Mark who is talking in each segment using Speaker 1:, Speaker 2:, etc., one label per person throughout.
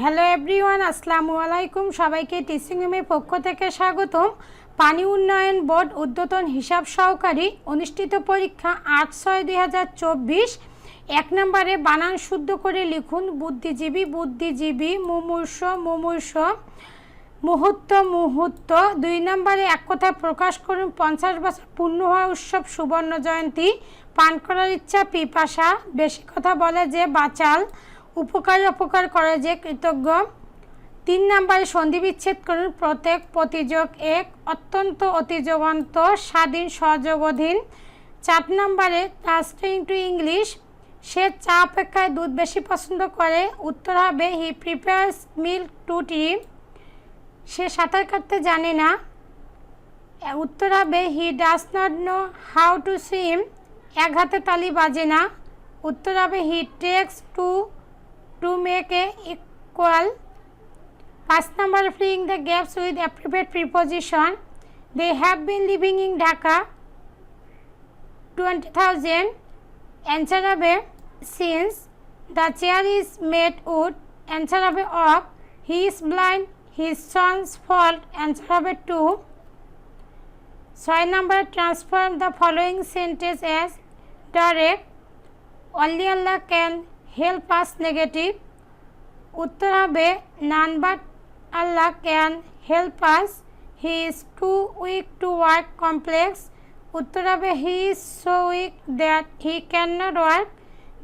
Speaker 1: Hello everyone, আসসালামু আলাইকুম। সবাইকে টিচিং রুমের পক্ষ থেকে স্বাগতম। পানি উন্নয়ন বোর্ড উদ্যতন হিসাব সহকারী অনুষ্ঠিত পরীক্ষা আট ছয় দুই এক নম্বরে বানান শুদ্ধ করে লিখুন, বুদ্ধিজীবী বুদ্ধিজীবী, মুমূর্ষ মুমূর্ষ, মুহূর্ত মুহূর্ত। দুই নম্বরে এক কথা প্রকাশ করুন, পঞ্চাশ বছর পূর্ণ হওয়া উৎসব, সুবর্ণ জয়ন্তী। পান করার ইচ্ছা, পিপাসা। বেশি কথা বলে যে বাচাল। উপকার অপকার করে যে কৃতজ্ঞ। তিন নম্বরে সন্ধি বিচ্ছেদ করুন। প্রত্যেক প্রতিযোগ এক, অত্যন্ত অতিযোগান্ত স্বাধীন সহযোগাধীন চার নম্বরে ট্রান্সফারিং টু ইংলিশ সে চা অপেক্ষায় দুধ বেশি পছন্দ করে। উত্তর হবে he prepares milk to tea সে সাঁতার কাটতে জানে না। উত্তর হবে he does not know how to swim এক হাতে তালি বাজে না। উত্তর হবে he takes two to make a quarrel পাঁচ number filling the gaps with appropriate preposition they have been living in Dhaka twenty thousand answer হবে since the chair is made wood answer হবে of he is blind his sons fault answer হবে two ছয় number transform the following sentence as direct only Allah can help us negative, উত্তর হবে none but Allah can help us, he is too weak to work complex, উত্তর হবে he is so weak that he can not work,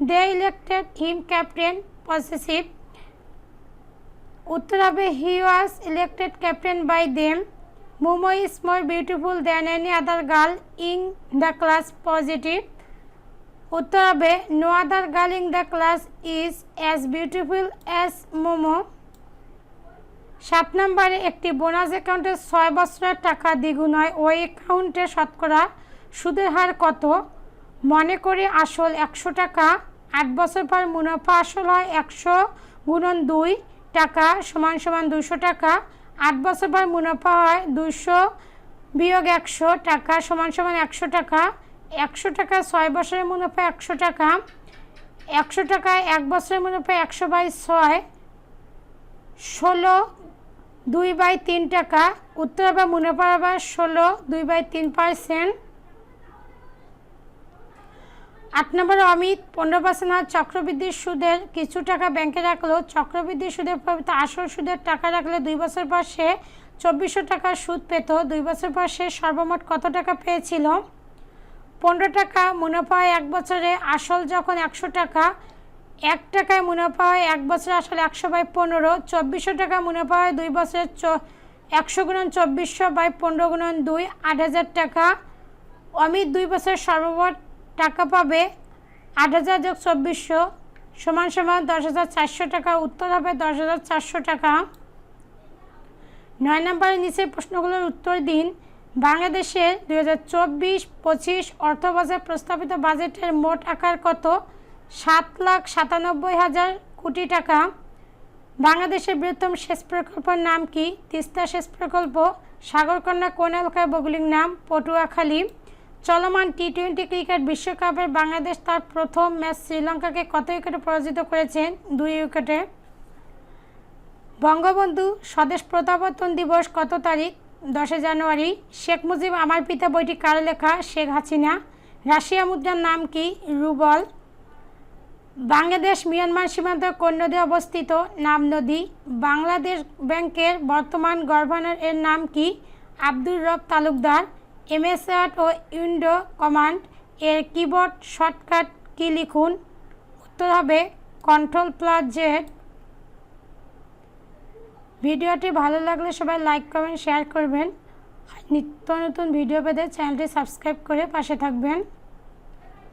Speaker 1: they elected him captain possessive, উত্তর হবে he was elected captain by them, Momo is more beautiful than any other girl in the class positive উত্তর হবে। No other girl in the class is as beautiful as Momo সাত নম্বরে একটি bonus অ্যাকাউন্টে ছয় বছরের টাকা দ্বিগুণ হয়। ওই অ্যাকাউন্টে শতকরা সুদের হার কত? মনে করে আসল একশো টাকা। আট বছর পর মুনাফা আসল হয় একশো গুণন দুই টাকা সমান সমান দুশো টাকা। আট বছর পর মুনাফা হয় দুশো বিয়োগ একশো টাকা সমান সমান একশো টাকা। একশো টাকা ছয় বছরের মুনাফা একশো টাকা। একশো টাকা এক বছরের মুনাফা একশো বাই ছয়। ষোলো দুই বাই তিন টাকা। উত্তর বা মুনাফা আবার ষোলো দুই বাই তিন পার্সেন্ট। আট নম্বর অমিত, পনেরো পার্সেন্ট হার চক্রবৃদ্ধির সুদের কিছু টাকা ব্যাংকে রাখল। চক্রবৃদ্ধির সুদের পরিবর্তে আসল সুদের টাকা রাখলে দুই বছর পর সে চব্বিশশো টাকা সুদ পেত। দুই বছর পর সে সর্বমোট কত টাকা পেয়েছিল? পনেরো টাকা মুনাফা হয় এক বছরে, আসল যখন একশো টাকা, এক টাকায় মুনাফা হয় এক বছরে আসলে একশো বাই পনেরো, চব্বিশশো টাকা মুনাফা হয় দুই বছরের চ, একশো গুণন চব্বিশশো বাই পনেরো গুণন দুই, আট হাজার টাকা। অমিত দুই বছরের সর্বমোট টাকা পাবে আট হাজার যোগ চব্বিশশো সমান সমান দশ হাজার চারশো টাকা, উত্তর হবে দশ হাজার চারশো টাকা। নয় নম্বরের নিচের প্রশ্নগুলোর উত্তর দিন। বাংলাদেশের দুই হাজার চব্বিশ পঁচিশ অর্থবছর প্রস্তাবিত বাজেটের মোট আকার কত? সাত লাখ সাতানব্বই হাজার কোটি টাকা। বাংলাদেশের বৃহত্তম সেচ প্রকল্পের নাম কি? তিস্তা সেচ প্রকল্প, সাগরকন্যা কোন এলাকায় ভৌগোলিক নাম? পটুয়াখালী। চলমান টি টোয়েন্টি ক্রিকেট বিশ্বকাপের বাংলাদেশ তার প্রথম ম্যাচ শ্রীলঙ্কাকে কত উইকেটে পরাজিত করেছেন? দুই উইকেটে। বঙ্গবন্ধু স্বদেশ প্রত্যাবর্তন দিবস কত তারিখ? দশই জানুয়ারি, শেখ মুজিব, আমার পিতা বইটি কারও লেখা? শেখ হাসিনা। রাশিয়া মুদ্রার নাম কি? রুবল। বাংলাদেশ, মিয়ানমার সীমান্ত কোন নদী অবস্থিত নাম নদী। বাংলাদেশ ব্যাংকের বর্তমান গভর্নর এর নাম কি? আব্দুর রব তালুকদার। এমএসআর ও উইন্ডো কমান্ড এর কিবোর্ড শর্টকাট কি লিখুন? উত্তর হবে কন্ট্রোল প্লাস জেড ভিডিওটি ভালো লাগলে সবাই লাইক করবেন শেয়ার করবেন। নিত্য নতুন ভিডিও পেতে চ্যানেলটি সাবস্ক্রাইব করে পাশে থাকবেন।